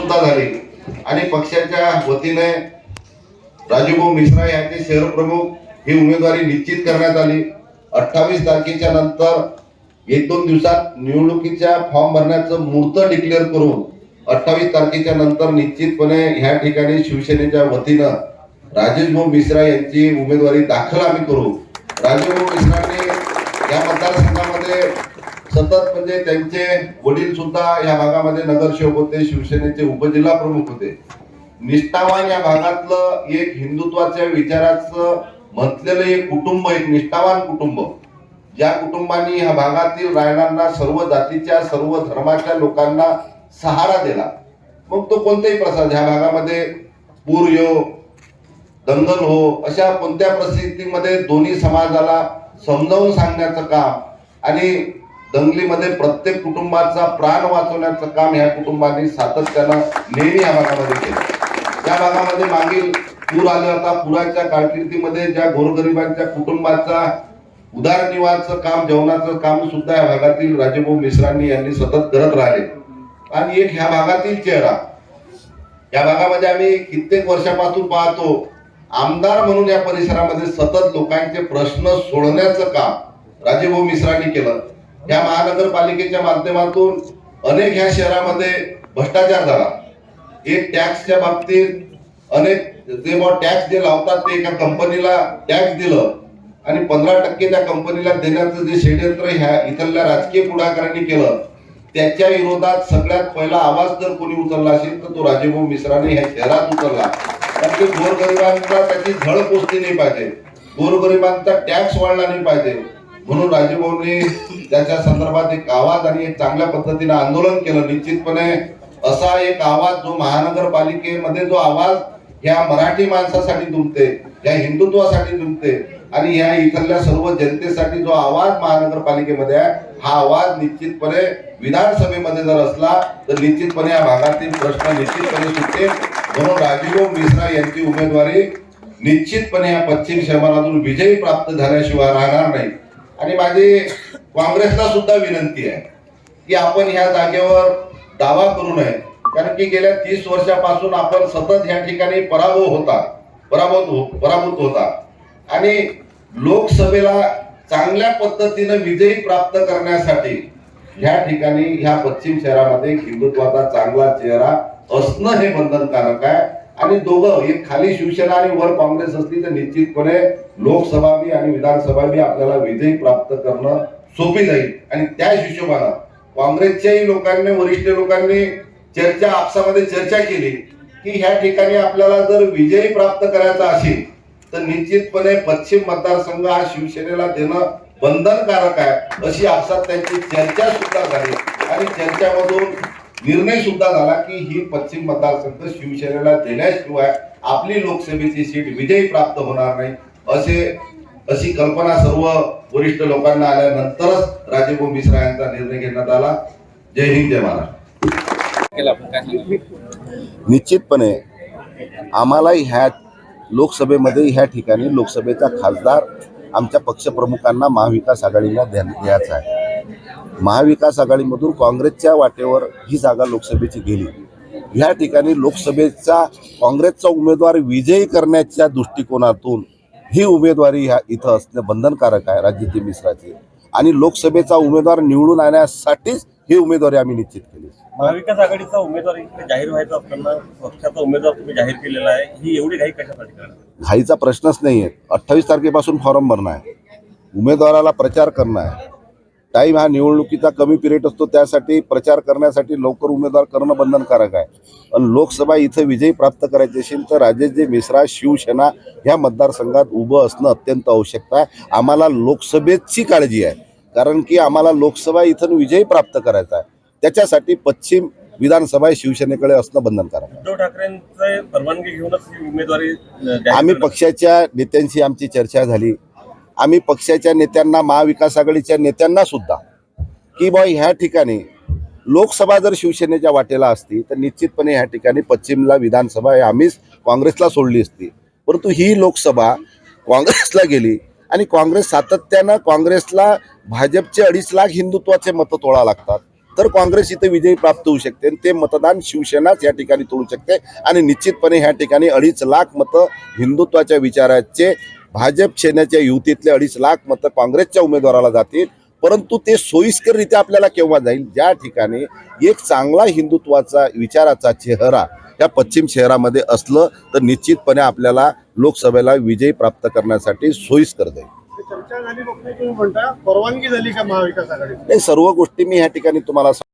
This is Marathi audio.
सुद्धा झाली. आणि पक्षाच्या वतीने राजूभाऊ मिश्रा यांचे शहर प्रमुख ही उमेदवारी निश्चित करण्यात आली. अठ्ठावीस तारखेच्या नंतर एक दोन दिवसात निवडणुकीच्या फॉर्म भरण्याचं मुहूर्त डिक्लेअर करून अठ्ठावीस तारखेच्या नंतर निश्चितपणे ह्या ठिकाणी शिवसेनेच्या वतीनं राजेश भाऊ मिश्रा यांची उमेदवारी दाखल आम्ही करू. राजेश भाऊ मिश्रांनी या मतदारसंघामध्ये सतत म्हणजे त्यांचे वडील सुद्धा या भागामध्ये नगरसेवक होते शिवसेनेचे उपजिल्हा प्रमुख होते. निष्ठावान या भागातलं एक हिंदुत्वाच्या विचाराचं म्हटलेलं एक कुटुंब एक निष्ठावान कुटुंब ज्या कुटुंबांनी ह्या भागातील रायणांना सर्व जातीच्या सर्व धर्माच्या लोकांना सहारा दिला. मग तो कोणताही प्रसाद ह्या भागामध्ये पूर यो दंगल हो अशा कोणत्या परिस्थितीमध्ये दोन्ही समाजाला समजावून सांगण्याचं काम आणि दंगलीमध्ये प्रत्येक कुटुंबाचा प्राण वाचवण्याचं काम या कुटुंबांनी सातत्यानं नेहमी या भागामध्ये केलं. त्या भागामध्ये मागील पूर आला होता पुराच्या कारकिर्दीमध्ये ज्या गोरगरिबांच्या कुटुंबाचा उदारनिवाचं काम जेवणाचं काम सुद्धा या भागातील राजेभाऊ मिश्रांनी यांनी सतत करत राहिले. आणि एक ह्या भागातील चेहरा. या भागामध्ये आम्ही कित्येक वर्षापासून पाहतो आमदार म्हणून या परिसरामध्ये सतत लोकांचे प्रश्न सोडवण्याचं काम राजेभाऊ मिश्रांनी केलं. या महानगरपालिकेच्या माध्यमातून अनेक ह्या शहरामध्ये भ्रष्टाचार झाला. एक टॅक्सच्या बाबतीत अनेक जे बा टॅक्स जे लावतात ते एका कंपनीला टॅक्स दिलं आणि पंधरा टक्के त्या कंपनीला देण्याचं जे षडयंत्र ह्या इथल्या राजकीय पुढाकारांनी केलं त्याच्या विरोधात सगळ्यात पहिला आवाज जर कोणी उचलला असेल तर तो राजेभाऊ मिश्राने ह्या शहरात उचलला. कारण की गोरगरिबांचा त्याची झळ पोचली नाही पाहिजे. गोरगरिबांचा टॅक्स वाढला नाही पाहिजे. म्हणून राजीवभाऊंनी त्याच्या संदर्भात एक आवाज आणि एक चांगल्या पद्धतीने आंदोलन केलं. निश्चितपणे असा एक आवाज जो महानगरपालिकेमध्ये जो आवाज या मराठी माणसासाठी तुमते या हिंदुत्वासाठी तुमते आणि या इथल्या सर्व जनतेसाठी जो आवाज महानगरपालिकेमध्ये आहे हा आवाज निश्चितपणे विधानसभेमध्ये जर असला तर निश्चितपणे या भागातील प्रश्न निश्चितपणे सुटते म्हणून राजीव मिश्रा यांची उमेदवारी निश्चितपणे या पश्चिम शहरातून विजयी प्राप्त झाल्याशिवाय राहणार नाही. आणि माझी काँग्रेसला सुद्धा विनंती आहे की आपण ह्या जागेवर दावा करू नये. कारण की गेल्या तीस वर्षापासून आपण सतत ह्या ठिकाणी पराभव होता पराभूत हो, पराभूत होता. आणि लोकसभेला चांगल्या पद्धतीनं विजयी प्राप्त करण्यासाठी ह्या ठिकाणी ह्या पश्चिम शहरामध्ये हिंदुत्वाचा चांगला चेहरा असणं हे बंधनकारक आहे. आणि दोघं एक खाली शिवसेना आणि वर काँग्रेस असली तर निश्चितपणे लोकसभा बी आणि विधानसभा बी आपल्याला विजयी प्राप्त करणं सोपी जाईल. आणि त्या हिशोबानं काँग्रेसच्याही लोकांनी वरिष्ठ लोकांनी चर्चा आपसामध्ये चर्चा केली की ह्या ठिकाणी आपल्याला जर विजयी प्राप्त करायचा असेल तर निश्चितपणे पश्चिम मतदारसंघ हा शिवसेनेला देणं बंधनकारक आहे अशी आपसात त्यांची चर्चा सुद्धा झाली. आणि चर्चामधून निर्णय सुद्धा झाला की ही पश्चिम मतदारसंघ शिवसेनेला देण्याशिवाय आपली लोकसभेची सीट विजयी प्राप्त होणार नाही असे अशी कल्पना सर्व वरिष्ठ लोकांना आल्यानंतरच राजेभाऊ मिश्रा यांचा निर्णय घेण्यात आला. जय हिंद जय महाराष्ट्र. निश्चितपणे आम्हाला ह्या लोकसभेमध्ये ह्या ठिकाणी लोकसभेचा खासदार आमच्या पक्षप्रमुखांना महाविकास आघाडीला द्यायचा आहे. महाविकास आघाडीमधून काँग्रेसच्या वाटेवर ही जागा लोकसभेची गेली. ह्या ठिकाणी लोकसभेचा काँग्रेसचा उमेदवार विजयी करण्याच्या दृष्टिकोनातून ही उमेदवारी ह्या इथं असणं बंधनकारक आहे राज्यातील मिश्राची. आणि लोकसभेचा उमेदवार निवडून आणण्यासाठीच ही उमेदवारी आम्ही निश्चित केली. महाविकास आघाडीचा उमेदवार जाहीर व्हायचा असताना पक्षाचा उमेदवार तुम्ही जाहीर केलेला आहे ही एवढी घाई कशासाठी घाईचा प्रश्नच नाही आहे अठ्ठावीस तारखेपासून फॉर्म भरणं आहे. उमेदवाराला प्रचार करणं आहे. टाईम हा निवडणुकीचा कमी पिरियड असतो त्यासाठी प्रचार करण्यासाठी लवकर उमेदवार करणं बंधनकारक आहे. पण लोकसभा इथं विजयी प्राप्त करायची असेल तर राजेशजी मिश्रा शिवसेना ह्या मतदारसंघात उभं असणं अत्यंत आवश्यक आहे. आम्हाला लोकसभेची काळजी आहे कारण की आम्हाला लोकसभा इथं विजयी प्राप्त करायचा आहे. त्याच्यासाठी पश्चिम विधानसभा शिवसेनेकडे असणं बंधनकारक आहे. उद्धव ठाकरेंचे परवानगी घेऊनच उमेदवारी आम्ही पक्षाच्या नेत्यांशी आमची चर्चा झाली. आम्ही पक्षाच्या नेत्यांना महाविकास आघाडीच्या नेत्यांना सुद्धा की बा ह्या ठिकाणी लोकसभा जर शिवसेनेच्या वाटेला असती तर निश्चितपणे ह्या ठिकाणी पश्चिमला विधानसभा हे आम्हीच काँग्रेसला सोडली असती. परंतु ही लोकसभा काँग्रेसला गेली आणि काँग्रेस सातत्यानं काँग्रेसला भाजपचे अडीच लाख हिंदुत्वाचे मतं तोळा लागतात. तर काँग्रेस इथे विजयी प्राप्त होऊ शकते आणि ते मतदान शिवसेनाच या ठिकाणी तोडू शकते आणि निश्चितपणे ह्या ठिकाणी अडीच लाख मतं हिंदुत्वाच्या विचाराचे भाजप सेनेच्या युतीतले अडीच लाख मतं काँग्रेसच्या उमेदवाराला जातील. परंतु ते सोयीस्कररित्या आपल्याला केव्हा जाईल? ज्या ठिकाणी एक चांगला हिंदुत्वाचा विचाराचा चेहरा या पश्चिम शहरामध्ये असलं तर निश्चितपणे आपल्याला लोकसभेला विजय प्राप्त करण्यासाठी सोयीस्कर जाईल. परवानगी झाली का महाविकास आघाडी सर्व गोष्टी मी ह्या ठिकाणी तुम्हाला